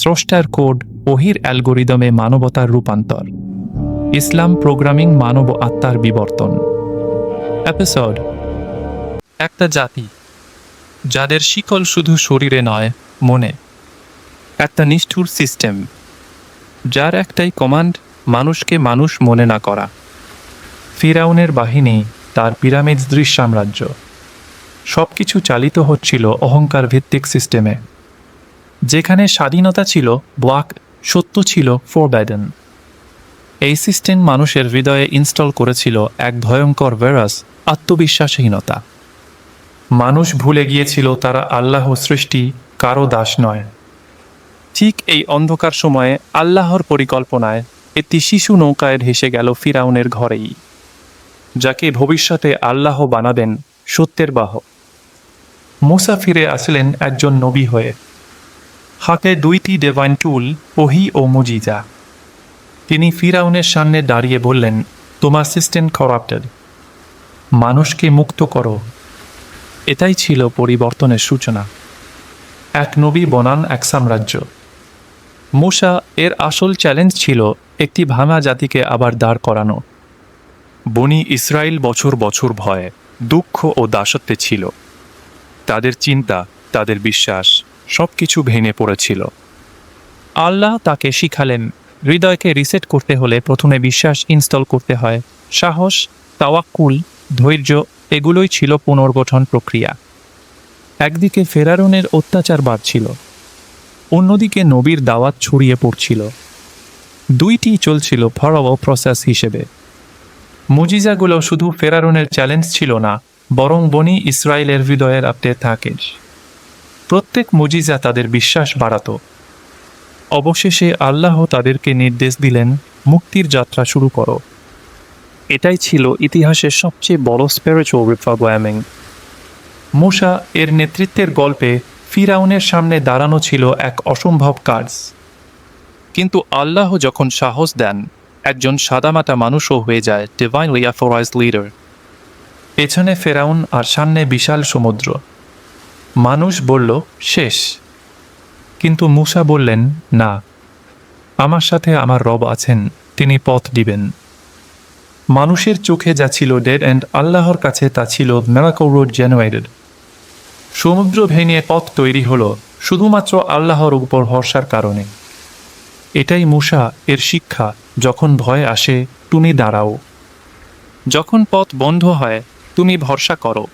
স্রষ্টার কোড ওহির অ্যালগোরিদমে মানবতার রূপান্তর। ইসলাম প্রোগ্রামিং মানব আত্মার বিবর্তন। এপিসোড। একটা জাতি, যাদের শিকল শুধু শরীরে নয়, মনে। একটা নিষ্ঠুর সিস্টেম, যার একটাই কমান্ড, মানুষকে মানুষ মনে না করা। ফিরাউনের বাহিনী, তার পিরামিড দৃশ সাম্রাজ্য। সব কিছু চালিত হচ্ছিল অহংকার ভিত্তিক সিস্টেমে। যেখানে স্বাধীনতা ছিল ব্লাক সত্য ছিল ফোরব্যাডেন। এই সিস্টেম মানুষের হৃদয়ে ইনস্টল করেছিল এক ভয়ঙ্কর ভাইরাস, আত্মবিশ্বাসহীনতা। মানুষ ভুলে গিয়েছিল তারা আল্লাহ সৃষ্টি, কারও দাস নয়। ঠিক এই অন্ধকার সময়ে আল্লাহর পরিকল্পনায় একটি শিশু নৌকায় ভেসে গেল ফিরাউনের ঘরেই, যাকে ভবিষ্যতে আল্লাহ বানাবেন সত্যের বাহক। মুসা ফিরে আসলেন একজন নবী হয়ে। হাতে দুইটি ডেভাইন টুল ওহি ও মুজিজা। তিনি ফিরাউনের সামনে দাঁড়িয়ে বললেন, তোমার সিস্টেম করাপ্টেড মানুষকে মুক্ত করো। এটাই ছিল পরিবর্তনের সূচনা। এক নবী বনান এক সাম্রাজ্য। মুসা এর আসল চ্যালেঞ্জ ছিল একটি ভাঙা জাতিকে আবার দাঁড় করানো। বনি ইসরায়েল বছর বছর ভয়ে দুঃখ ও দাসত্বে ছিল। তাদের চিন্তা, তাদের বিশ্বাস সব কিছু ভেঙে পড়েছিল। আল্লাহ তাকে শিখালেন, হৃদয়কে রিসেট করতে হলে প্রথমে বিশ্বাস ইনস্টল করতে হয়। সাহস, তাওয়াক্কুল, ধৈর্য, এগুলোই ছিল পুনর্গঠন প্রক্রিয়া। একদিকে ফেরারনের অত্যাচার বাড়ছিল, অন্যদিকে নবীর দাওয়াত ছড়িয়ে পড়ছিল। দুইটি চলছিল ফরও প্রসেস হিসেবে। মুজিজাগুলো শুধু ফেরারনের চ্যালেঞ্জ ছিল না, বরং বনি ইসরায়েলের হৃদয়ের আপতে থাকে। প্রত্যেক মুজিজা তাদের বিশ্বাস বাড়াত। অবশেষে আল্লাহ তাদেরকে নির্দেশ দিলেন, মুক্তির যাত্রা শুরু করো। এটাই ছিল ইতিহাসের সবচেয়ে বড় স্পিরিচুয়াল রিফার্বায়ামিং মুসা এর নেতৃত্বের গল্পে ফিরাউনের সামনে দাঁড়ানো ছিল এক অসম্ভব কাজ কিন্তু আল্লাহ যখন সাহস দেন, একজন সাদামাটা মানুষও হয়ে যায় ডিভাইনলি অ্যাফোরাইজ লিডার পেছনে ফেরাউন আর সামনে বিশাল সমুদ্র। মানুষ বলল, শেষ। কিন্তু মুসা বললেন, না, আমার সাথে আমার রব আছেন, তিনি পথ দিবেন। মানুষের চোখে যা ছিল ডেড অ্যান্ড আল্লাহর কাছে তা ছিল মেরাকো রোড জেনুয়েটেড সমুদ্র ভেঙে পথ তৈরি হলো শুধুমাত্র আল্লাহর উপর ভরসার কারণে। এটাই মুসা এর শিক্ষা, যখন ভয় আসে, তুমি দাঁড়াও। যখন পথ বন্ধ হয়, তুমি ভরসা করো।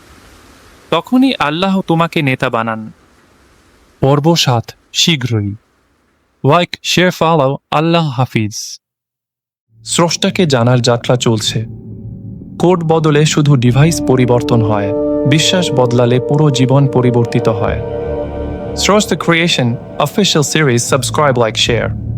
তখনই আল্লাহ তোমাকে নেতা বানান। পর্ব সাত শীঘ্রই। ওয়াইক শের ফালাও আল্লাহ হাফিজ। স্রষ্টাকে জানার যাত্রা চলছে। কোড বদলে শুধু ডিভাইস পরিবর্তন হয় বিশ্বাস বদলালে পুরো জীবন পরিবর্তিত হয়। The creation, official series, subscribe, like, share.